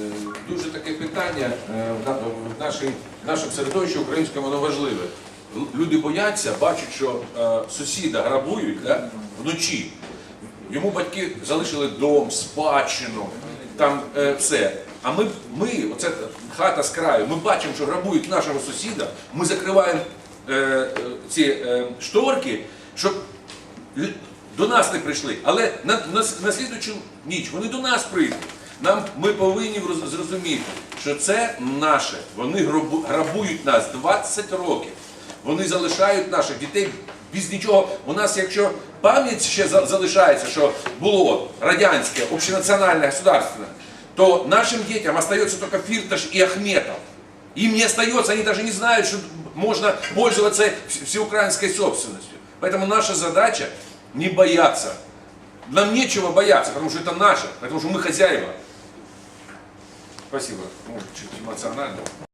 Е, Дуже таке питання е, в нашій- в нашому середовищі українському воно важливе. Люди бояться, бачать, що е, сусіда грабують да, вночі. Йому батьки залишили дом, спадщину, там е, все. А ми, ми, оце хата з краю, ми бачимо, що грабують нашого сусіда, ми закриваємо е, ці е, шторки, щоб до нас не прийшли. Але на, на, на слідуючу ніч вони до нас прийдуть. Нам ми повинні зрозуміти, що це наше. Вони грабують нас 20 років. Вони залишають наших дітей без нічого. У нас, якщо пам'ять ще залишається, що було радянське, общенаціональне, государственне, то нашим детям остается только Фирташ и Ахметов. Им не остается, они даже не знают, что можно пользоваться вс- всеукраинской собственностью. Поэтому наша задача не бояться. Нам нечего бояться, потому что это наше, потому что мы хозяева. Спасибо. Ну, чуть эмоционально.